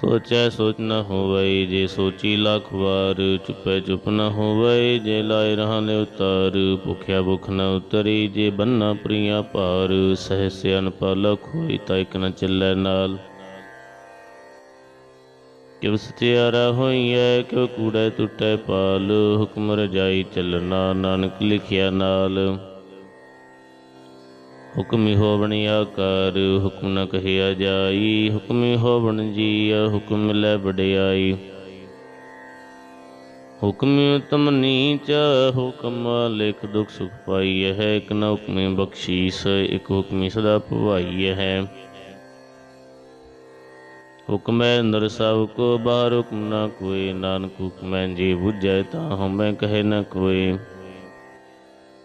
ਸੋਚੈ ਸੋਚ ਨ ਹੋਵੈ, ਜੇ ਸੋਚੀ ਲੱਖ ਵਾਰ ਚੁਪੈ ਚੁਪ ਨ ਹੋਵੈ, ਜੇ ਲਾਇ ਰਹਾਨੇ ਉਤਾਰ, ਭੁਖਿਆ ਭੁਖ ਨ ਉਤਰੀ, ਜੇ ਬੰਨਾ ਪ੍ਰੀਆ ਭਾਰ, ਸਹਸ ਅਨਪਲਕ ਹੋਈ ਤਾਂ ਇਕ ਨ ਚੱਲੈ ਨਾਲ। ਕਿਵ ਸਚਿਆਰਾ ਹੋਈਐ, ਕਿਵ ਕੂੜੈ ਟੁੱਟੈ ਪਾਲ, ਹੁਕਮ ਰਜਾਈ ਚੱਲਣਾ, ਨਾਨਕ ਲਿਖਿਆ ਨਾਲ। ਹੁਕਮੀ ਹੋਵਣੀ ਆਕਾਰ ਹੁਕਮ ਨ ਕਹਿਆ ਜਾਈ। ਹੁਕਮੀ ਹੋਵਣ ਜੀਅ ਹੁਕਮ ਲੈ ਵਡਿਆਈ। ਹੁਕਮ ਉਤਮ ਨੀਚ, ਹੁਕਮ ਲਿਖ ਦੁਖ ਸੁਖ ਪਾਈ ਹੈ। ਇਕ ਨ ਹੁਕਮੀ ਬਖਸ਼ੀਸ, ਇਕ ਹੁਕਮੀ ਸਦਾ ਭਵਾਈ ਹੈ। ਹੁਕਮੈ ਅੰਦਰ ਸਭ ਕੋ, ਬਾਹਰ ਹੁਕਮ ਨ ਕੋਏ ਨਾਨਕ ਹੁਕਮੈ ਜੀ ਬੁਝੈ ਤਾਂ ਹਮੈ ਕਹੇ ਨ ਕੋਏ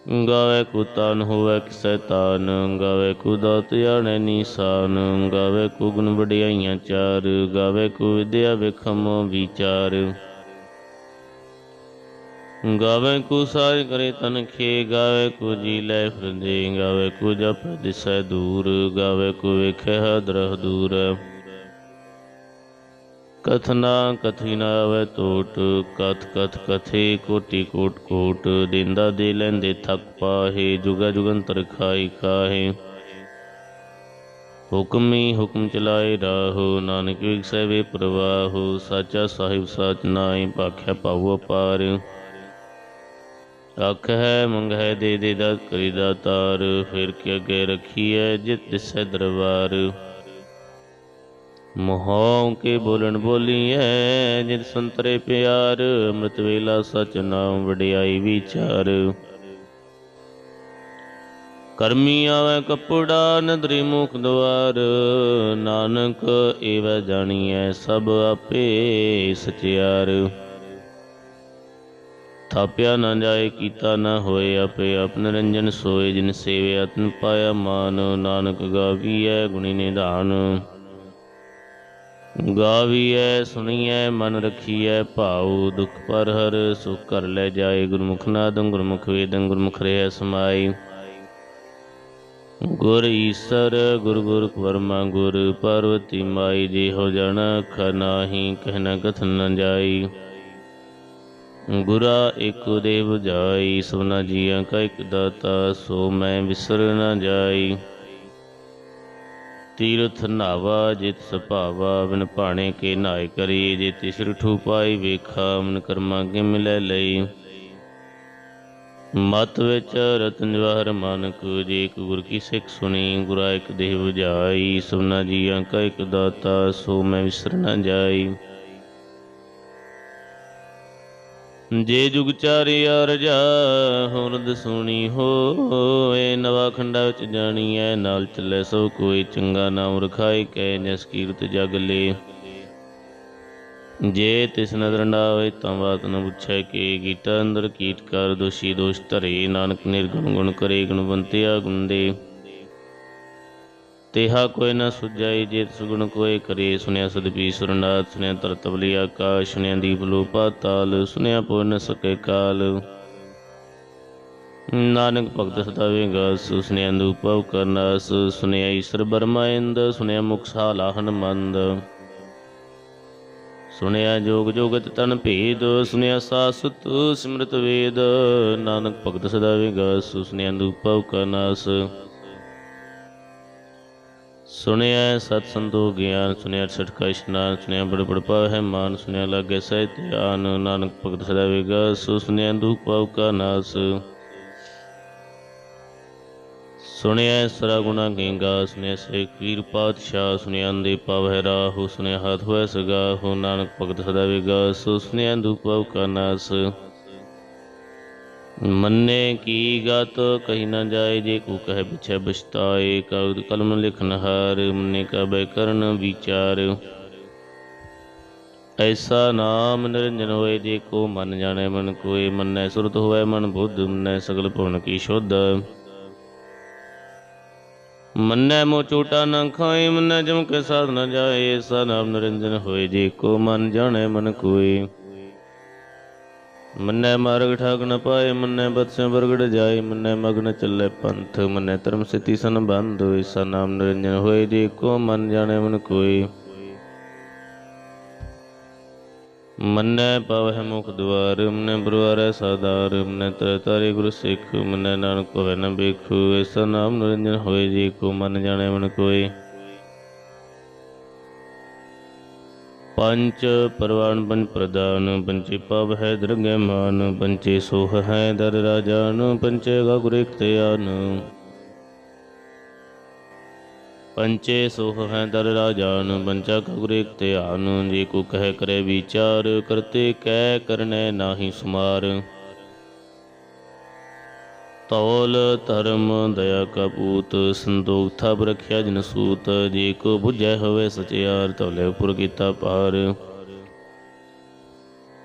ਗਾਵੇ ਕੋ ਤਾਨ ਹੋਵੇ ਕਿਸੈ ਤਾਨ, ਗਾਵੇ ਕੋ ਦਾਤ ਜਾਣੈ ਨੀਸਾਨ, ਗਾਵੇ ਕੋ ਗੁਣ ਵਡਿਆਈਆਂ ਚਾਰ, ਗਾਵੇ ਕੋ ਵਿਦਿਆ ਵਿਖਮ ਵਿਚਾਰ। ਗਾਵੇ ਕੋ ਸਾਰ ਕਰੇ ਤਨ ਖੇ, ਗਾਵੇ ਕੋ ਜੀ ਲੈ ਫਿਰਦੇ, ਗਾਵੇ ਕੋ ਜਪ ਦਿਸੈ ਦੂਰ, ਗਾਵੇ ਕੋ ਵੇਖੈ ਹਦਰਹ ਦੂਰ। ਕਥਨਾ ਕਥੀ ਨਾ ਆਵੇ ਟੋਟ ਕਥ ਕਥ ਕਥੇ ਕੋਟੀ ਕੋਟ ਕੋਟ, ਦਿੰਦਾ ਦੇ ਲੈਂਦੇ ਥਕ ਪਾਹੇ, ਜੁਗਾ ਜੁਗੰਤਰ ਖਾਈ ਕਾਹੇ। ਹੁਕਮੀ ਹੁਕਮ ਚਲਾਏ ਰਾਹੋ, ਨਾਨਕ ਵਿਗਸੈ ਵੇ ਪ੍ਰਵਾਹੋ, ਸਾਚਾ ਸਾਹਿਬ ਸਾਚ ਨਾਈ ਭਾਖਿਆ ਪਾਵੋ ਪਾਰ ਆਖ ਹੈ, ਮੰਗ ਹੈ, ਦੇ ਦੇ ਦਾ ਕਰੀ ਦਾਤਾਰ ਫਿਰ ਕੇ ਅੱਗੇ ਰਖੀਐ, ਜਿਤ ਦਿਸੈ ਦਰਬਾਰ। ਮੋਹੋਂ ਕੇ ਬੋਲਣ ਬੋਲੀਐ ਜਿਤ ਸੰਤਰੇ ਪਿਆਰ, ਅੰਮ੍ਰਿਤ ਵੇਲਾ ਸਚ ਨਾਮ ਵਡਿਆਈ ਵਿਚਾਰ। ਕਰਮੀ ਆਵੇ ਕਪੜਾ, ਨਦਰੀ ਮੁਖ ਦਵਾਰ, ਨਾਨਕ ਏਵੈ ਜਾਣੀਐ ਸਭ ਆਪੇ ਸਚਿਆਰ। ਥਾਪਿਆ ਨਾ ਜਾਏ, ਕੀਤਾ ਨਾ ਹੋਏ ਆਪੇ, ਆਪ ਰੰਜਨ ਸੋਏ, ਜਿਨ ਸੇਵੇ ਆਤਨ ਪਾਇਆ ਮਾਨ, ਨਾਨਕ ਗਾਵੀਐ ਗੁਣੀ ਨਿਧਾਨ। ਗਾਵੀਐ, ਸੁਣੀਐ, ਮਨ ਰਖੀਐ, ਭਾਉ ਦੁਖ ਪਰ ਹਰ, ਸੁਖ ਕਰ ਲੈ ਜਾਏ। ਗੁਰਮੁਖ ਨਾਦੰ, ਗੁਰਮੁਖ ਵੇਦੰ, ਗੁਰਮੁਖ ਰਹਿ ਸਮਾਈ। ਗੁਰ ਈਸਰ, ਗੁਰ ਗੁਰ ਵਰਮਾ, ਗੁਰ ਪਾਰਵਤੀ ਮਾਈ ਜੀ ਹੋ ਜਣ ਖਨਾਹੀ ਕਹਿਣਾ ਕਥਨ ਨ ਜਾਈ। ਗੁਰਾ ਇਕ ਦੇਵ ਜਾਈ ਸੋਨਾ ਜੀਆਂ ਕਾ ਇਕ ਦਾਤਾ, ਸੋ ਮੈਂ ਵਿਸਰ ਨ ਜਾਈ। ਤੀਰਥ ਨਾਵਾ, ਜਿਤ ਸੁਭਾਵਾ, ਬਿਨ ਭਾਣੇ ਕੇ ਨਾਇ ਕਰੀ ਜੇ ਤਿਸਰ ਠੂ ਪਾਈ ਵੇਖਾ ਮਨ ਕਰਮਾ ਕੇ ਮਿਲੈ ਲਈ। ਮਤ ਵਿੱਚ ਰਤਨ ਜਵਾਹਰ ਮਾਨਕ, ਜੇ ਇੱਕ ਗੁਰ ਕੀ ਸਿੱਖ ਸੁਣੀ, ਗੁਰਾ ਇੱਕ ਦੇਹ 부ਝਾਈ ਸੁਨਾ ਜੀਆਂ ਕਾ ਇੱਕ ਦਾਤਾ, ਸੋ ਮੈਂ ਵਿਸਰ ਨ ਜਾਈ। ਜੇ ਜੁਗ ਚਾਰੇ ਰਜਾ ਹੁਰਦ ਸੁਣੀ ਹੋਏ, ਨਵਾ ਖੰਡਾ ਵਿੱਚ ਜਾਣੀ ਜਾਣੀਐ, ਨਾਲ ਚੱਲੇ ਸੋ ਕੋਈ ਚੰਗਾ ਨਾਮ ਰਖਾਈ ਕੈ ਜਸ ਕੀਰਤ ਜਗ ਲੇ। ਜੇ ਤਿਸ ਨਦਰ ਨਾ ਹੋਏ ਤਾਂ ਬਾਤ ਨ ਪੁੱਛੈ ਕਿ ਗੀਤਾ ਅੰਦਰ ਕੀਟ ਕਰ, ਦੋਸ਼ੀ ਦੋਸ਼ ਧਰੇ, ਨਾਨਕ ਨਿਰਗੁਣ ਗੁਣ ਕਰੇ ਗੁਣਵੰਤਿਆ ਗੁਣ ਦੇ। ਤੇਹਾ ਕੋਈ ਨਾ ਸੁਝਾਈ ਜੇ ਸੁਗੁਣ ਕੋਏ ਕਰੇ। ਸੁਨਿਆ ਸਦਪੀ ਸੁਰਨਾਥ ਸੁਨਿਆ ਤਰਤਵਲੀ ਆਕਾਸ਼ ਸੁਨਿਆ ਦੀਪ ਲੋ ਪਾਤਾਲ ਸੁਨਿਆ ਪੂਰ ਨ ਸਕੇ ਕਾਲ। ਨਾਨਕ ਭਗਤ ਸਦਾ ਵੇਗਾ ਸੁਨਿਆ ਅਨੂਪਵ ਕਰਨਾਸ ਸੁਨਿਆ ਈਸ਼ਰ ਬਰਮਾਇੰਦ ਸੁਨਿਆ ਮੁਖ ਸਾਲਾਹਨ ਮੰਦ। ਸੁਨਿਆ ਜੋਗ ਜੋਗਤ ਤਨ ਭੇਦ ਸੁਨਿਆ ਸਾਸਤ ਸਿਮਰਤ ਵੇਦ। ਨਾਨਕ ਭਗਤ ਸਦਾ ਵੇਗਾ ਸੁਨਿਆ ਅਨੂਪਵ ਕਰਨਾਸ। ਸੁਣਿਆ ਸਤ ਸੰਤੋ ਗਿਆਨ, ਸੁਣਿਆ ਸਟਕਾ ਇਸ਼ਨਾਨ, ਸੁਣਿਆ ਬੜ ਬੜ ਪਾਵ ਹੈ ਮਾਨ, ਸੁਣਿਆ ਲਾਗੇ ਸਹਿਤ ਧਿਆਨ, ਨਾਨਕ ਭਗਤ ਸਦਾ ਵੇਗਾ, ਸੋ ਸੁਣਿਆ ਦੁਖ ਪਾਵ ਕਾ ਨਾਸ। ਸੁਣਿਆ ਸਰਾ ਗੁਣਾ ਗੇਗਾ, ਸੁਣਿਆ ਸੇ ਕੀਰ ਪਾਤਸ਼ਾਹ, ਸੁਣਿਆ ਅੰਦੇ ਪਾਵ ਹੈ ਰਾਹੂ, ਸੁਣਿਆ ਹੱਥ ਹੋਇ ਸਗਾ, ਹੋ ਨਾਨਕ ਭਗਤ ਸਦਾ ਵੇਗਾ, ਸੋ ਸੁਣਿਆ ਦੁਖ ਕਾ ਨਾਸ। ਮੰਨੇ ਕੀ ਗਤ, ਕਹੀ ਨਾ ਜਾਏ ਜੇ ਕੋ ਕਹਿ ਪਿਛੈ ਬਛਤਾਏ ਕਲਮ ਲਿਖਨ ਹਾਰ, ਮੰਨੇ ਕਾ ਬੈ ਕਰਨ ਵਿਚਾਰ। ਐਸਾ ਨਾਮ ਨਿਰੰਜਨ ਹੋਏ ਜੇ ਕੋ ਮਨ ਜਾਣੈ ਮਨ ਕੋਇ ਮੰਨੈ ਸੁਰਤ ਹੋਵੇ ਮਨ ਬੁੱਧ, ਮੰਨੈ ਸਗਲ ਭੁਵਨ ਕੀ ਸ਼ੁੱਧ। ਮੰਨੈ ਮੋ ਚੋਟਾ ਨ ਖਾਏ, ਮੰਨੈ ਜਮ ਕੇ ਸਾਧ ਨ ਜਾਏ, ਐਸਾ ਨਾਮ ਨਿਰੰਜਨ ਹੋਏ ਜੇ ਕੋ ਮਨ ਜਾਣੇ ਮਨ ਕੋਏ। ਮੰਨੈ ਮਾਰਗ ਠਾਕ ਨ ਪਾਏ, ਮੰਨੈ ਬਤਸਿ ਬਰਗੜ ਜਾਏ, ਮੰਨੈ ਮਗਨ ਚੱਲੇ ਪੰਥ, ਮੰਨੈ ਧਰਮ ਸਿਤੀ ਸੰਬੰਧ ਐਸਾ ਨਾਮ ਨਿਰੰਜਨ ਹੋਏ, ਜੇ ਕੋ ਮਨ ਜਾਣੈ ਮਨ ਕੋਇ ਮੰਨੈ ਪਵਹਿ ਮੁਖ ਦੁਆਰ ਮੰਨੈ ਬਰਵਾਰੈ ਸਾਦਾਰ ਮੰਨੈ ਤਰ ਤਾਰੇ ਗੁਰ ਸਿੱਖ, ਮੰਨੈ ਨਾਨਕ ਹੋਵੇ ਨ ਬੇਖੂ ਐਸਾ ਨਾਮ ਨਿਰੰਜਨ ਹੋਏ, ਜੀ ਕੋ ਮਨ ਜਾਣੈ ਮਨ ਕੋਈ ਪੰਚ ਪਰਵਾਨ ਪੰਚ ਪ੍ਰਦਾਨ ਪੰਚੇ ਪਵ ਹੈ ਦਰਗਹਿ ਮਾਨ ਪੰਚੇ ਸੋਹ ਹੈ ਦਰ ਰਾਜਾਨ ਪੰਚੇ ਗਾ ਗੁਰ ਪੰਚੇ ਸੋਹ ਹੈ ਦਰ ਰਾਜਾਨ ਪੰਚਾ ਕਗੁਰੇ ਧਿਆਨ ਜੇ ਕੋ ਕਹਿ ਕਰੇ ਵਿਚਾਰ, ਕਰਤੇ ਕਹਿ ਕਰਨੈ ਨਾਹੀ ਸੁਮਾਰ। ਤੌਲ ਧਰਮ ਦਇਆ ਕਪੂਤ ਸੰਤੋਖ ਥਪ ਰਖਿਆ ਜਨ ਸੂਤ, ਜੇ ਕੋ ਬੁਝੈ ਹੋਵੇ ਸਚਿਆਰ ਤੌਲੇ ਉਪਰ ਕੀਤਾ ਪਾਰ।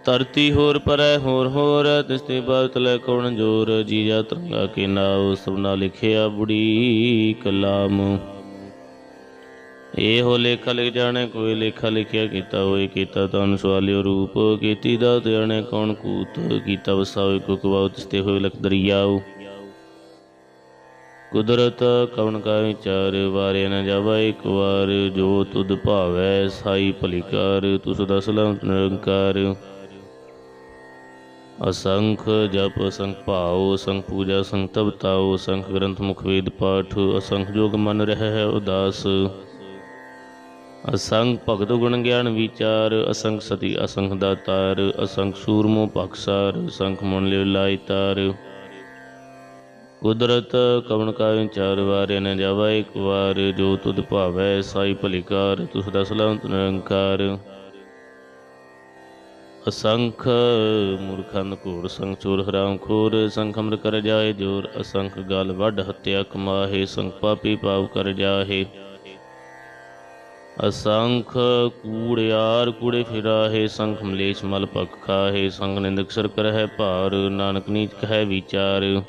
ਧਰਤੀ ਹੋਰ ਪਰੈ, ਹੋਰ ਹੋਰ ਤਿਸਤੇ ਬਾਤ ਲੈ ਕੌਣ ਜੋਰ ਜੀਜਾ ਤਰੰਗਾ ਕੇ ਨਾਉ, ਸਭਨਾ ਲਿਖਿਆ ਬੁੜੀ ਕਲਾਮ। ਇਹੋ ਲੇਖਾ ਲਿਖ ਜਾਣੇ, ਕੋਈ ਲੇਖਾ ਲਿਖਿਆ ਕੀਤਾ ਹੋਏ, ਕੀਤਾ ਤਨ ਸਵਾਲਿਓ ਰੂਪ, ਕੀਤੀ ਦਾ ਜਾਣੇ ਕੌਣ ਕੂਤ, ਕੀਤਾ ਵਸਾਵੇ ਕੋ ਕਵਾਉ ਤਿਸਤੇ ਹੋਏ ਲਖ ਦਰਿਆਉ ਕੁਦਰਤ ਕਵਣ ਕਾ ਵਿਚਾਰ ਵਾਰੇ ਨ ਜਾਵਾ ਇੱਕ ਵਾਰ, ਜੋ ਤੁਧ ਭਾਵੈ ਸਾਈ ਭਲਿਕਾਰ ਤੁਸ ਸਦਾ ਨਿਰੰਕਾਰ। ਅਸੰਖ ਜਪ ਅਸੰਖ ਭਾਉ ਅਸੰਖ ਪੂਜਾ ਅਸੰਖ ਤਪ ਤਾਉ ਅਸੰਖ ਗ੍ਰੰਥ ਮੁਖ ਵੇਦ ਪਾਠ, ਅਸੰਖ ਜੋਗ ਮਨ ਰਹਿ ਹੈ ਉਦਾਸ। ਅਸੰਖ ਭਗਤ ਗੁਣ ਗਿਆਨ ਵਿਚਾਰ, ਅਸੰਖ ਸਤੀ ਅਸੰਖ ਦਾਤਾਰ ਅਸੰਖ ਸੂਰਮੋ ਪਖਸਾਰ ਅਸੰਖ ਮਨ ਲਿਵ ਲਾਈ ਤਾਰ। ਕੁਦਰਤ ਕਵਣ ਕਾ ਵਿਚਾਰ ਵਾਰੇ ਨ ਜਾਵਾ ਇੱਕ ਵਾਰ, ਜੋ ਤੁਧ ਭਾਵੈ ਸਾਈ ਭਲਿਕਾਰ ਤੁਸ ਦਾ ਸਲਾਮ ਨਿਰੰਕਾਰ। ਅਸੰਖ ਮੂਰਖੰਦ ਘੂਰ, ਸੰਖ ਚੋਰ ਹਰਾਮ ਖੋਰ, ਸੰਖ ਅਮਰ ਕਰ ਜਾਏ ਜੋਰ, ਅਸੰਖ ਗਲ ਵੱਡ ਹੱਤਿਆ ਕਮਾਹੇ, ਸੰਖ ਪਾਪੀ ਪਾਪ ਕਰ ਜਾਹੇ। ਅਸੰਖ ਕੂੜਿਆਰ ਕੂੜੇ ਫਿਰਾਹੇ, ਸੰਖ ਮਲੇਸ਼ ਮਲ ਪਖ ਖਾਹੇ ਸੰਗ ਨਿੰਦਕ ਸਰ ਕਰਹਿ ਭਾਰ, ਨਾਨਕ ਨੀਚ ਕਹਿ ਵਿਚਾਰ।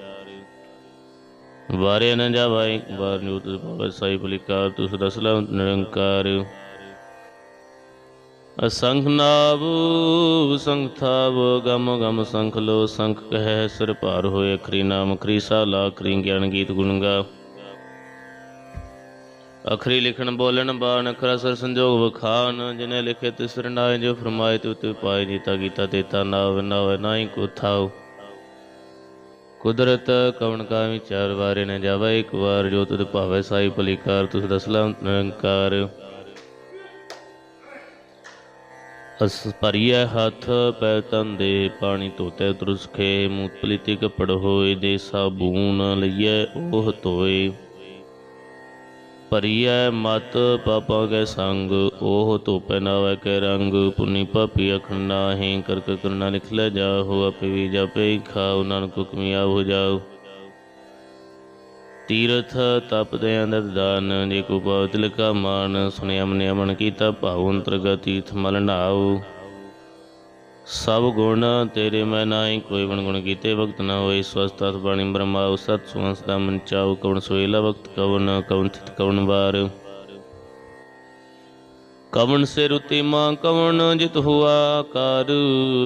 ਵਾਰੇ ਨ ਜਾਵਾ ਵਾਰ ਜੋ ਤੁਸ ਸਾਈ ਭਲਿਕਾਰ ਤੁਸ ਰਸਲਾ ਨਿਰੰਕਾਰ। ਅਸੰਖ ਨਾਵ, ਸੰਖ ਥਾਵ, ਗਮ ਗਮ ਸੰਖ ਲੋ, ਸੰਖ ਕਹਿ ਸਿਰ ਭਾਰ ਹੋਏ ਅਖਰੀ ਨਾਮ, ਅਖਰੀ ਸਾਲਾ, ਅਖਰੀ ਗਿਆਨ ਗੀਤ ਗੁਣ ਗਾ। ਅਖਰੀ ਲਿਖਣ ਬੋਲਣ ਬਾਣ, ਅਖਰਾ ਸਰ ਸੰਜੋਗ ਵਖਾਨ, ਜਿਨੇ ਲਿਖੇ ਤਿਸ ਰਨਾਏ ਜੋ ਫਰਮਾਏ ਤੇ ਉਤੇ ਪਾਏ ਜੀਤਾ ਗੀਤਾ ਦੇਤਾ ਨਾਵ ਨਾਵ ਨਾਹੀ ਕੋ ਥਾਉ ਕੁਦਰਤ ਕਵਣ ਕਾ ਵਿਚਾਰ ਵਾਰੇ ਨ ਜਾਵਾ, ਇੱਕ ਵਾਰ ਜੋ ਤੁਧ ਭਾਵੇ ਸਾਈ ਭਲੀਕਾਰ, ਤੁਸ ਦਸਲਾ ਨਿਰੰਕਾਰ। ਅਸ ਭਰੀਐ ਹੱਥ, ਪੈ ਤਨ ਦੇ ਪਾਣੀ ਧੋਤੇ ਤਰੁਸਖੇ, ਮੂਤ ਪਲੀਤੀ ਕਪੜ ਹੋਏ ਦੇ ਸਾਬੂਨ ਲਈਐ ਉਹ ਧੋਏ। ਭਰੀਐ ਮਤ ਪਾਪਾ ਕੇ ਸੰਗ, ਉਹ ਧੋਪੈ ਨਾਵੈ ਕੇ ਰੰਗ। ਪੁਨੀ ਪਾਪੀ ਅਖਣ ਨਾਹੀ ਕਰਕ ਕਰਨਾ ਲਿਖ ਲੈ ਜਾਹੋ, ਆਪੇ ਵੀ ਜਾਪੇ ਖਾਉ ਨਾਨਕ ਹੁਕਮੀ ਹੋ ਜਾਓ। ਤੀਰਥ ਤਪ ਦੇ ਅੰਦਰ ਦਾਨ, ਜੇ ਕੋ ਪਾਵ ਤਿਲਕਾ ਮਾਨ ਸੁਣਿਆ ਮਨ ਅਮਨ ਕੀਤਾ ਭਾਉ, ਅੰਤਰਗਤ ਤੀਰਥ ਮਲ ਨਾਉ। ਸਭ ਗੁਣ, ਤੇਰੇ ਮੈਂ ਨਾਹੀ, ਕੋਈ ਬਣ ਗੁਣ ਕੀਤੇ ਵਕਤ ਨਾ ਹੋਏ ਸਵਸਤਤ ਬਾਣੀ ਬ੍ਰਹਮਾ ਸਤ ਸੁਵੰਸ ਦਾ ਮਨ ਚਾਉ, ਕਵਣ ਸੋਇਲਾ ਵਕਤ ਕਵਨ ਕਵਨ ਥਿਤ ਕਵਨ ਵਾਰ। ਕਵਣ ਸੇ ਰੁਤੀ ਮਾਂ, ਕਵਣ ਜਿਤ ਹੁਆ, ਕਰ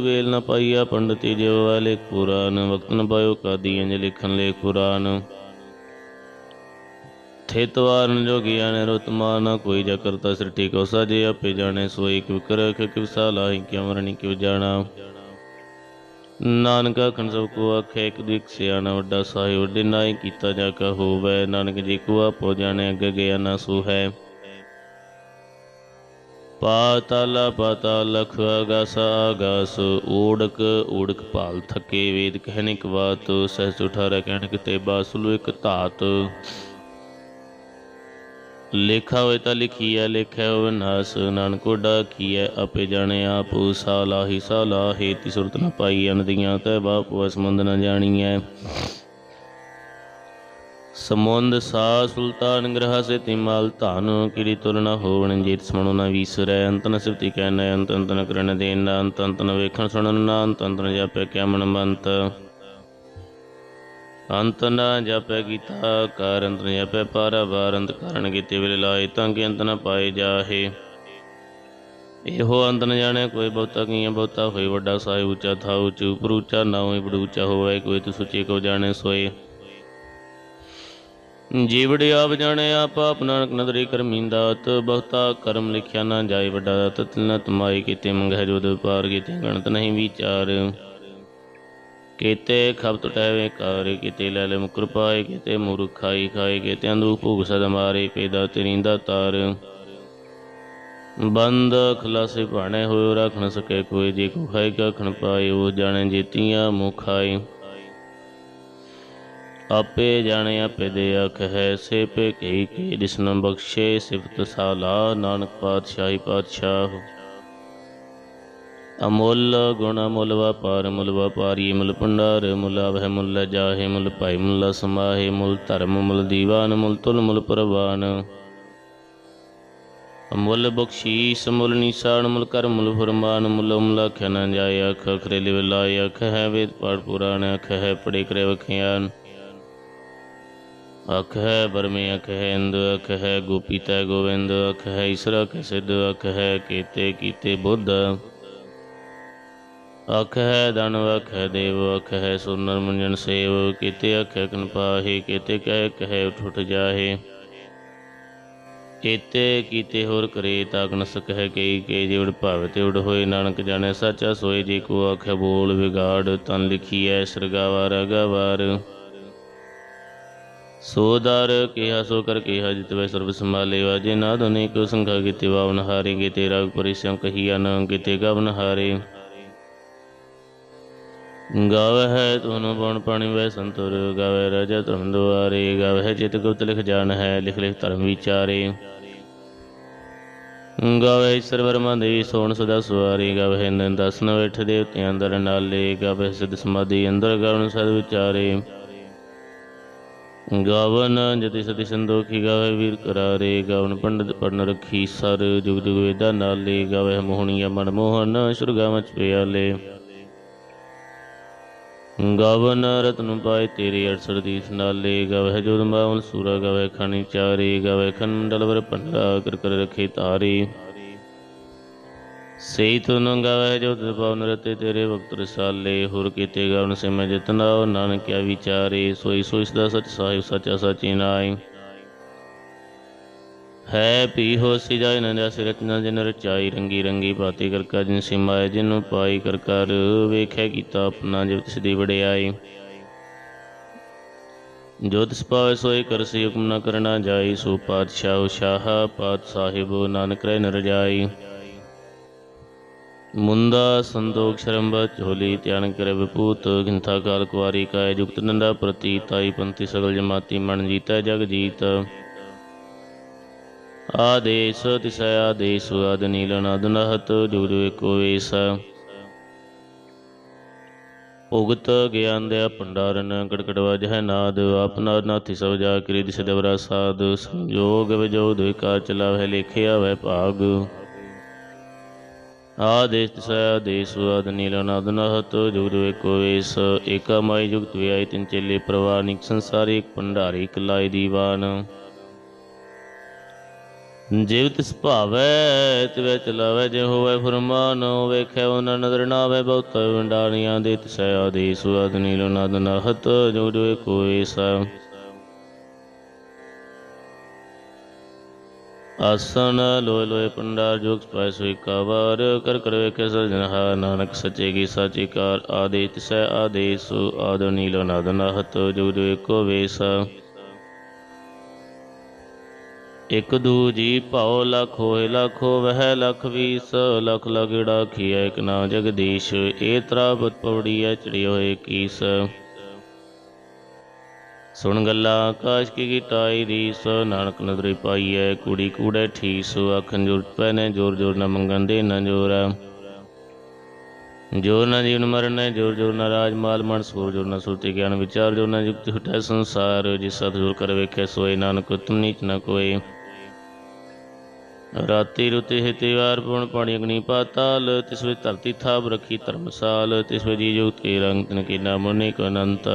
ਵੇਲ ਨ ਪਾਈਆ, ਪੰਡਤੀ ਜਿਵ ਵਾਲੇ ਕੁਰਾਨ ਵਕਤ ਨ ਪਾਇਓ, ਕਾਦੀ ਅੰਜ ਲਿਖਣ ਲੈ ਕੁਰਾਨ। ਥਿਤ ਵਾਰਨ ਜੋਗੀਆਂ ਨੇ ਰਤਮਾ ਨਾ ਕੋਈ ਜਾ ਕਰਤਾ ਸ੍ਰਿਟੀ ਕੋ ਸਾਜੇ ਆਪੇ ਜਾਣੇ, ਸੋਈ ਕਿਵ ਕਰ ਕਿਵ ਸਾਲਾਹੀ ਕਿਵ ਮਰਨੀ ਕਿਵ ਜਾਣਾ। ਨਾਨਕ ਅਖੰਡ ਸਭ ਕੋ ਆਖੇ, ਇੱਕ ਦਿਕ ਸਿਆਣਾ ਵੱਡਾ ਸਾਹਿਬ, ਵੱਡੇ ਨਾਈ ਕੀਤਾ ਜਾ ਕਾ ਹੋਵੇ। ਨਾਨਕ ਜੀ ਕੋ ਆਪੋ ਜਾਣੇ, ਅੱਗੇ ਗਿਆ ਨਾ ਸੋ ਹੈ। ਪਾਤਾਲਾ, ਪਾਤਾਲ ਲਖ ਆਗਾਸ ਆਗਾਸ ਓੜਕ ਓੜਕ ਭਾਲ ਥਕੇ ਵੇਦ ਕਹਿਨਿਕ ਬਾਤ ਸਹਿਸ ਉਠਾਰਾ ਕਹਿਣਕ ਤੇ ਬਾਸੁਲ, ਇੱਕ ਧਾਤ। ਲੇਖਾ ਹੋਏ ਤਾਂ ਲਿਖੀਐ ਲੇਖਿਆ ਹੋਵੇ ਨਾਸ, ਨਾਨਕੋ ਡਾਕੀਐ, ਆਪੇ ਜਾਣੇ ਆਪ ਸਾਲਾਹੀ ਸਾਲਾਹੇ ਤੀ ਸੁਰਤ ਨ ਪਾਈ ਅਨਦੀਆਂ ਤੈ ਬਾਪ ਵਸ ਨ ਜਾਣੀਐ। ਸਮੁੰਦ ਸਾ ਸੁਲਤਾਨ ਗ੍ਰਹ ਸੇ ਤਿਮਾਲ ਧਨ ਕਿਰੀ ਤੁਲ ਨ ਹੋਵਣ ਜੀਤ ਸਮਣੋ ਨ ਵੀਸਰੈ, ਅੰਤ ਨ ਸਿਫਤੀ ਕਹਿ ਅੰਤ ਕਰਨ ਦੇਨ ਨ ਅੰਤ ਵੇਖਣ ਸੁਣਨ, ਨਾ ਅੰਤ ਅੰਤ ਜਾਪੈ ਕਿਆ ਮਨ ਮੰਤ। ਅੰਤ ਨ ਜਾਪੈ ਕੀਤਾ ਕਾਰ ਅੰਤ ਨ ਜਾਪੈ ਪਾਰਾ ਬਾਰ ਅੰਤ ਕਾਰਨ ਕੀਤੇ ਵੇਲੇ ਲਾਏ ਤਾਂ ਕਿ ਅੰਤ ਨ ਪਾਏ ਜਾਹੇ। ਇਹੋ ਅੰਤ ਨ ਜਾਣੈ, ਕੋਈ ਬਹੁਤਾ ਕੀਆਂ ਬਹੁਤਾ ਹੋਏ ਵੱਡਾ ਸਾਹਿਬ ਉੱਚਾ ਥਾ ਉੱਚ, ਉਪਰ ਉੱਚਾ ਨਾ ਹੋਏ, ਬੜ ਉੱਚਾ ਹੋਵੇ, ਕੋਈ ਤੁ ਸੁਚੇ ਕੋ ਜਾਣੇ ਸੋਏ। ਜੀਵੜੇ ਆਪ ਜਾਣੇ, ਆਪ ਆਪ ਨਾਨਕ ਨਦਰੀ ਕਰਮੀਂਦਾਤ ਬਹੁਤਾ ਕਰਮ ਲਿਖਿਆ ਨਾ ਜਾਏ ਵੱਡਾ ਤਤ ਨ ਤੁਮਾਈ ਕੀਤੇ ਮੰਗਹਿ ਜੋਦ ਪਾਰ ਕੀਤੇ ਗਣਤ ਨਹੀਂ ਵਿਚਾਰ। ਕੀਤੇ ਖਬ ਟਟੈਵੇ ਕਾਰ, ਕੀਤੇ ਲੈ ਲੈ ਮੁਕਰ ਪਾਏ, ਕੀਤੇ ਮੂਰਖ ਖਾਈ ਖਾਏ ਕੀਤੇ ਅੰਧੂ ਭੂਖ ਸਦ ਮਾਰੇ, ਪੈਦਾ ਤੇਰਿੰਦਾ ਤਾਰ। ਬੰਦ ਖਲਾਸੇ ਭਾਣੇ ਹੋਇ ਰੱਖ ਨ ਸਕੇ ਕੋਈ, ਜੇ ਕੋ ਖਾਏ ਕਖਣ ਪਾਏ, ਉਹ ਜਾਣੇ ਜੀਤੀਆਂ ਮੁਖਾਈ ਆਪੇ ਜਾਣੇ, ਆਪੇ ਦੇ ਅਖ ਹੈ ਸੇ ਪੇ ਕਈ ਕੇ ਦਿਸਨ ਬਖਸ਼ੇ ਸਿਫਤ ਸਾਲਾ, ਨਾਨਕ ਪਾਤਸ਼ਾਹੀ ਪਾਤਸ਼ਾਹ। ਅਮੁੱਲ ਗੁਣ ਅਮੁੱਲ ਵਪਾਰ, ਮੁੱਲ ਵਪਾਰੀ, ਮੁੱਲ ਭੰਡਾਰ, ਮੁੱਲ ਆਵਹਿ, ਮੁੱਲ ਜਾਹੇ, ਮੁੱਲ ਭਾਈ ਮੁੱਲ ਸਮਾਹੇ, ਮੁੱਲ ਧਰਮ, ਮੁੱਲ ਦੀਵਾਨ, ਮੁੱਲ ਤੁਲ ਮੁੱਲ ਪ੍ਰਵਾਨ। ਅਮੁੱਲ ਬਖਸ਼ੀਸ, ਮੁੱਲ ਨਿਸ਼ਾਨ, ਮੁੱਲ ਕਰ, ਮੁੱਲ ਫਰਮਾਨ, ਮੁੱਲ ਉਮਲਾ ਖਨ ਜਾਏ, ਅਖ ਖਰੇ ਲਿਵ ਲਾਏ, ਅਖ ਹੈ ਵੇਦ ਪਾਠ ਪੁਰਾਣ, ਅਖ ਹੈ ਪੜੇ ਕਰੇ ਵਖਿਆਨ। ਅਖ ਹੈ ਬਰਮੇ, ਅਖ ਹੈ ਇੰਦ, ਅਖ ਹੈ ਗੋਪੀ ਗੋਵਿੰਦ, ਅਖ ਹੈ ਈਸਰ ਅਖ ਸਿੱਧ, ਅਖ ਹੈ ਕੀਤੇ ਕੀਤੇ ਬੁੱਧ। ਅਖ ਹੈ ਦਨਵ ਅਖ ਹੈ ਦੇਵ, ਅਖ ਹੈ ਸੁਨਰ ਮੰਜਨ ਸੇਵ, ਕੀਤੇ ਅਖ ਕਨ ਪਾਹੇ, ਕੀਤੇ ਕਹਿ ਕਹੇ ਉਠ ਜਾਹੇ। ਕੀਤੇ ਕੀਤੇ ਹੋਰ ਕਰੇ ਤਾਕ ਨ ਸਕਹਿ ਕਈ ਕੇ ਜਿਵੜ ਭਾਵ ਤੇ ਉੜ ਹੋਏ, ਨਾਨਕ ਜਾਣੇ ਸਾਚਾ ਸੋਏ, ਜੀ ਕੋ ਆਖੇ ਬੋਲ ਵਿਗਾੜ, ਤਨ ਲਿਖੀ ਲਿਖੀਐ ਸਰਗਾਵਾਰ ਅਗਾਵਾਰ ਸੋ ਦਰ, ਕਿਹਾ ਸੋ ਕਰ, ਕਿਹਾ ਜਿਤ ਵੈ ਸਰਬ ਸੰਭਾਲੇ, ਵਾਜੇ ਨਾ ਨਾਦ ਅਨੇਕ ਸੰਖਾ ਕੀਤੇ, ਵਾਵਨ ਹਾਰੇ, ਕੀਤੇ ਰਾਗ ਪਰਿਸੰ ਕਹੀਆ ਨ, ਕੀਤੇ ਗਵਨ ਹਾਰੇ। ਗਾਵ ਹੈ ਤੁਨ ਬਣ ਪਾਣੀ ਵੈ ਸੰਤੁਰ ਗਾਵੇ ਰਾਜਾ ਧਰਮ ਦੁਆਰੇ ਗਾਵੇ ਹੈ ਚਿਤ ਗੁਪਤ ਲਿਖ ਜਾਣ ਹੈ ਲਿਖ ਲਿਖ ਧਰਮ ਵਿਚਾਰੇ। ਗਾਵੇ ਈਸ਼ਰ ਵਰਮਾ ਦੇਵੀ ਸੋਣ ਸਦਾ ਸਵਾਰੀ ਗਾਵੇ ਨੰਦ ਦਸਨ ਬੈਠ ਦੇਵਤਿਆਂ ਅੰਦਰ ਨਾਲੇ ਗਾਵੇ ਸਿਧ ਸਮਾਧੀ ਅੰਦਰ ਗਵਨ ਸਦ ਵਿਚਾਰੇ। ਗਾਵਨ ਜਤੀ ਸਤੀ ਸੰਦੋਖੀ ਗਾਵੇ ਵੀਰ ਕਰਾਰੇ, ਗਾਵਨ ਪੰਡਤ ਪੜਨ ਰਖੀ ਸਰ, ਜੁਗ ਜੁਗ ਵੇਦਾ ਨਾਲੇ ਗਾਵੇ ਮੋਹਣੀਆ ਮਨ ਮੋਹਨ, ਸੁਰਗਾ ਮਚ ਪਿਆਲੇ। ਗਾਵਨ ਰਤਨ ਪਾਏ ਤੇਰੇ ਅੜਸਰ ਦੀ ਨਾਲੇ ਗਾਵੇ ਜੋਦ ਮਾਵਲ ਸੂਰਾ ਗਾਵੇ ਖਾਣੀ ਚਾਰੇ ਗਾਵੇ ਖੰਡਲ ਵਰ ਪੰਡਾ ਕਰ ਕਰ ਰਖੇ ਤਾਰੇ। ਸਈ ਤੁਨ ਗਾਵੇ ਜੋ ਪਵਨ ਰਤੇ ਤੇਰੇ ਵਕਤ ਰਸਾਲੇ, ਹੁਰ ਕੀਤੇ ਗਵਨ ਸੇ ਮੈਂ ਜਤਨਾ ਨਾਨਕ ਕਿਆ ਵਿਚਾਰੇ, ਸੋਈ ਸੋਈ ਸਦਾ ਸਚ ਸਾਹਿਬ ਸਚਾ ਸਚੀ ਨਾਈ ਹੈ ਪੀ ਹੋ ਸੀ ਜਾਇ ਨੰਦਾ ਸਿਰਤਨਾ ਜਿਨ ਰਚਾਈ, ਰੰਗੀ ਰੰਗੀ ਪਾਤੀ ਕਰ ਜਿਨ ਸਿਮਾਇ ਜਿਨ ਪਾਈ ਕਰ ਵੇਖੈ ਕੀਤਾ ਆਪਣਾ ਜਿਵ ਤਿਸ ਦੀ ਵਡਿਆਈ। ਜੋ ਤਿਸ ਪਾਵੇ ਸੋਈ ਕਰਸੀ ਹੁਕਮ ਨ ਕਰਨਾ ਜਾਈ, ਸੋ ਪਾਤਸ਼ਾਹ ਸ਼ਾਹ ਪਾਤ ਸਾਹਿਬ ਨਾਨਕ ਰਹਿ ਨਰ ਜਾਈ। ਮੁੰਦਾ ਸੰਤੋਖ ਸ਼ਰੰਬਾ ਝੋਲੀ ਧਿਆਨ ਕਰੇ ਵਿਪੂਤ ਗਿੰਥਾ ਕਾਲ ਕੁਵਾਰੀ ਕਾਇ ਜੁਗਤ ਨੰਦਾ ਪ੍ਰਤੀ ਤਾਈ ਪੰਥੀ ਸਗਲ ਜਮਾਤੀ ਮਨ ਜੀਤੈ ਜਗ ਜੀਤ। ਆਦੇਸ ਤਿਸੈ ਆਦੇਸ ਆਦ ਨੀਲ ਨਦ ਨਹਤ, ਜੁਗ ਜੁਗ ਏਕੋ ਵੇਸ ਉਗਤ ਗਿਆਨ ਦੇ ਭੰਡਾਰਨ, ਕੜਕੜ ਵਜਹਿ ਨਾਦ ਆਪਨਾ ਨਾਥੀ ਸਭ ਜਾ ਕਰੀ ਦਿਸ ਸਾਧ। ਸੰਜੋਗ ਵਿਜੋਗ ਦੁਇਕਾਰ ਚਲਾਵੈ ਲੇਖਿਆ ਵੈ ਭਾਗ। ਆਦੇਸ ਤਿਸੈ ਆਦੇਸ ਆਦ ਨੀਲ ਨਦ ਨਹਤ, ਜੁਗ ਜੁਗ ਏਕੋ ਵੇਸ ਏਕਾ ਮਾਈ ਜੁਗਤ ਵਿਆਈ ਤਿਨ ਚੇਲੇ ਪ੍ਰਵਾਨਿਕ ਸੰਸਾਰੀ ਇੱਕ ਭੰਡਾਰੀ ਕਲਾਈ ਦੀਵਾਨ। ਜਿਵ ਤਿਸ ਭਾਵੈ ਤਿਵੈ ਚਲਾਵੈ ਜੇ ਹੋਵੈ ਫਰਮਾਨ ਵੇਖੈ ਉਹਨਾਂ ਨਦਰ ਨਾ ਆਵੈ, ਬਹੁਤ ਵੰਡਾਣੀਆਂ ਦੇ ਤਿਸੈ ਆਦੇਸ ਆਦ ਨੀਲ ਨਦ ਨਹਤ ਜੋ ਜੋ ਕੋਈ ਸਾ। ਆਸਨ ਲੋਏ ਲੋਏ ਪੰਡਾਰ ਜੋਗ ਪਾਇ ਸੋਈ ਕਾਵਾਰ, ਕਰ ਕਰ ਵੇਖੈ ਸਰਜਨਹਾਰ ਨਾਨਕ ਸੱਚੇ ਕੀ ਸਾਚੀ ਕਾਰ, ਆਦੇ ਤਿਸੈ ਆਦੇਸ ਆਦ ਨੀਲ ਨਦ ਨਹਤ ਜੋ ਜੋ ਏਕੋ ਵੇਸ ਇਕ ਦੂ ਜੀ ਭਾਉ ਲਖ ਹੋਏ ਲਖ ਵਹਿ ਲਖ ਵੀਸ, ਲਖ ਲਗੜਾ ਖੀਐ ਇਕ ਨਾ ਜਗਦੀਸ਼ ਏ ਤਰਾਬਤ ਪਵੜੀਐ ਚੜੀ ਹੋਏ ਕੀਸ। ਸੁਣ ਗੱਲਾਂ ਆਕਾਸ਼ ਕੀ ਗਿਟਾਈ ਰੀਸ, ਨਾਨਕ ਨਦਰੀ ਪਾਈਐ, ਕੁੜੀ ਕੂੜੇ ਠੀਸ, ਆਖਣ ਜੁਰ ਪੈਨੇ ਜੋਰ ਜੋਰ ਨਾ ਮੰਗਣ ਦੇ ਨਾ ਜੋਰ। ਜੋਰ ਨਾ ਜੀਵਨ ਮਰਨ ਹੈ ਜੋਰ ਜੋਰ ਨਾ ਰਾਜ ਮਾਲ ਮਨ ਸੂਰ ਜੋਰ ਨਾ ਸੁਰਤੀ ਗਿਆਨ ਵਿਚਾਰ, ਜੋ ਨਾ ਯੁਕਤ ਹੁਟੈ ਸੰਸਾਰ, ਜਿਸ ਸਤ ਕਰ ਵੇਖੈ ਸੋਏ, ਨਾਨਕ ਤੁਮ ਨੀਚ ਨਾ ਕੋਏ। ਰਾਤੀ ਰੁਤੇ ਹਿਤੇ ਤਿਵਾਰ ਪਵਨ ਪਾਣੀ ਅਗਨੀ ਪਾਤਾਲ, ਤਿਸ ਵਿੱਚ ਧਰਤੀ ਥਾਪ ਰੱਖੀ ਧਰਮਸਾਲ, ਤਿਸ ਵਿੱਚ ਜੀ ਜੁਗਤ ਕੇ ਰੰਗ ਤਨ ਕੀ ਨਾਮ ਮੁਨੇ ਕੋ ਅਨੰਤ।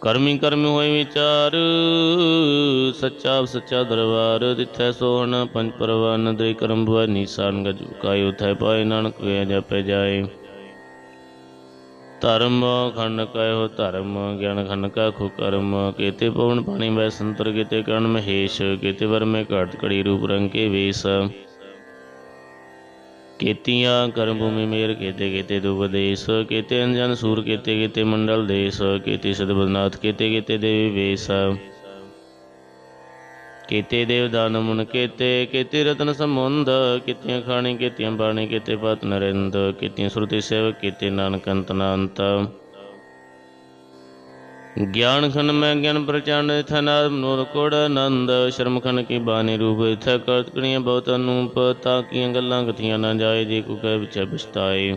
ਕਰਮੀ ਕਰਮ ਹੋਏ ਵਿਚਾਰ, ਸੱਚਾ ਸੱਚਾ ਦਰਬਾਰ ਤਿਥੈ ਸੋਹਣ ਪੰਜ ਪਰਵਾਨ ਦੇ ਕਰਮ ਭਵ ਨੀਸਾਨ ਗਜ ਕਾਇ ਉਥੈ ਪਾਏ ਨਾਨਕ ਵੇ ਜਪੈ ਜਾਏ। ਧਰਮ ਖੰਡ ਕਹਿਓ ਧਰਮ, ਗਿਆਨ ਖੰਡ ਕਾ ਖੁ ਕਰਮ। ਕੇਤੇ ਪਵਨ ਪਾਣੀ ਵੈ ਸੰਤਰ, ਕੀਤੇ ਕਣ ਮਹੇਸ਼, ਕੀਤੇ ਵਰ ਮੈਂ ਘਾਟ ਘੜੀ ਰੂਪ ਰੰਗ ਕੇ ਵੇਸ। ਕੇਤੀਆਂ ਕਰਮ ਭੂਮੀ ਮੇਰ, ਕੇਤੇ ਕੀਤੇ ਦੁਖ ਦੇਸ। ਕੀਤੇ ਅਨਜਨ ਸੂਰ, ਕੀਤੇ ਕੀਤੇ ਮੰਡਲ ਦੇਸ। ਕੀਤੇ ਸਦਬਨਾਥ ਕੇਤੇ ਕੀਤੇ ਦੇਵੀ ਵੇਸ। ਕੀਤੇ ਦੇਵ ਦਾਨ ਮੁਨ ਕੀਤੇ ਕੀਤੇ ਰਤਨ ਸਮੁੰਦ ਕੀਤੀਆਂ ਖਾਣੀ, ਕੀਤੀਆਂ ਬਾਣੀ, ਕੀਤੇ ਪਤ ਨਰਿੰਦ, ਕੀਤੀਆਂ ਸੁਰਤੀ ਸੇਵਕ, ਕੀਤੇ ਨਾਨਕ ਅੰਤ ਨਾਨਤ। ਗਿਆਨ ਖਨ ਮੈਂ ਗਿਆਨ ਪ੍ਰਚੰਡ ਥਨਾਦ ਨੂਰ ਕੋੜ ਆਨੰਦ। ਸ਼ਰਮ ਖਨ ਕੀ ਬਾਣੀ ਰੂਪ, ਇਥੈ ਕਰਤ ਕਣੀਆਂ ਬਹੁਤ ਅਨੂਪ, ਤਾਂ ਕੀਆਂ ਗੱਲਾਂ ਕਥੀਆਂ ਨਾ ਜਾਏ, ਜੇ ਕੋ ਕਹਿ ਵਿਚੈ ਪਛਤਾਏ।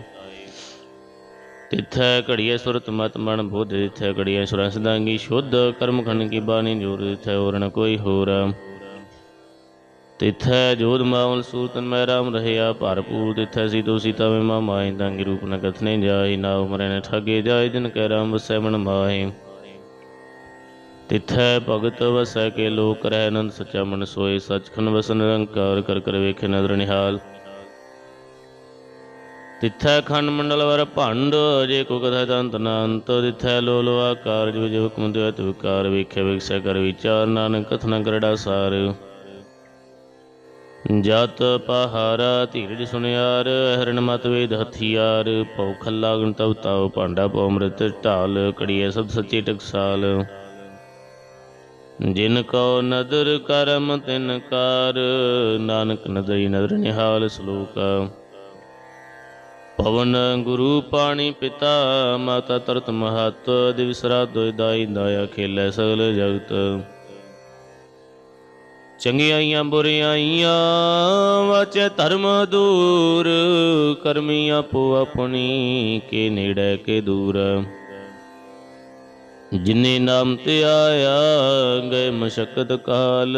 ਤਿਥੈ ਘੜੀਏ ਸੁਰਤ ਮਤ ਮਨ ਬੋਧ ਤਿਥੈ ਘੜੀਏ ਸੁਰਾਂ ਸਦਾਂਗੀ ਸ਼ੁੱਧ ਕਰਮ ਖੰਡ ਕੀ ਬਾਣੀ ਜੋਰ ਤਿਥੈ ਹੋਰ ਨ ਕੋਈ ਹੋਰ। ਤਿਥੈ ਜੋਧ ਮਾਵਲ ਸੂਤਨ ਮੈਂ ਰਾਮ ਰਹਿਆ ਭਰਪੂਰ ਤਿਥੈ ਸੀਤੋ ਸੀਤਾ ਮੈਂ ਮਾ ਮਾਏ ਦਾਂਗੀ ਰੂਪ ਨ ਕਥਨੇ ਜਾਏ ਨਾ ਉਮਰੇ ਨ ਠਗੇ ਜਾਏ ਜਿਨ ਕੈ ਰਾਮ ਵਸੈ ਮਨ ਮਾਏ ਤਿਥੈ ਭਗਤ ਵਸੈ ਕੇ ਲੋਕ ਰਹਿ ਆਨੰਦ ਸਚਾ ਮਨ ਸੋਏ ਸਚਖੰਡ ਵਸਨ ਨਿਰੰਕਾਰ ਕਰ ਕਰ ਵੇਖੇ ਨਦਰ ਨਿਹਾਲ। ਤਿਥੈ ਖੰਡ ਮੰਡਲ ਵਰ ਭੰਡ, ਜੇ ਕੋ ਕਥਾ ਤੰਤ ਨਾੰਤ ਤਿਥੈ ਲੋ ਆਕਾਰ ਜੋ ਜੋ ਹੁਕਮ ਦਿਵ ਤਿ ਵਿਕਾਰ ਵੇਖੇ ਵਿਖਸੈ ਕਰ ਵਿਚਾਰ, ਨਾਨਕ ਕਥਨਾ ਕਰੜਾ ਸਾਰ। ਜਤ ਪਹਾਰਾ ਧੀਰਜ ਸੁਨਿਆਰ ਹਰਨ ਮਤ ਵੇਦ ਹਥਿਆਰ ਪਉ ਖੱਲਾ ਗਣ ਤਵ ਤਾਉ ਭਾਂਡਾ ਪਉ ਅੰਮ੍ਰਿਤ ਢਾਲ ਕੜੀਏ ਸਭ ਸੱਚੇ ਟਕਸਾਲ। ਜਿਨ ਕੋ ਨਦਰ ਕਰਮ ਤਿਨ ਕਾਰ, ਨਾਨਕ ਨਦਰੀ ਨਦਰ ਨਿਹਾਲ ਸ਼ਲੋਕ। ਪਵਨ ਗੁਰੂ ਪਾਣੀ ਪਿਤਾ, ਮਾਤਾ ਤਰਤ ਮਹਤ ਦਿਵਸਰਾ ਦੋਇ ਦਾਈ ਦਾਇਆ ਖੇਲੇ ਸਗਲ ਜਗਤ। ਚੰਗਿਆਈਆਂ ਬੁਰਿਆਈਆਂ ਵਾਚੇ ਧਰਮ ਦੂਰ ਕਰਮੀ ਆਪੋ ਆਪਣੀ ਕੇ ਨੇੜੇ ਕੇ ਦੂਰ। ਜਿਨੇ ਨਾਮ ਤੇ ਆਇਆ, ਗਏ ਮਸ਼ਕਤ ਕਾਲ।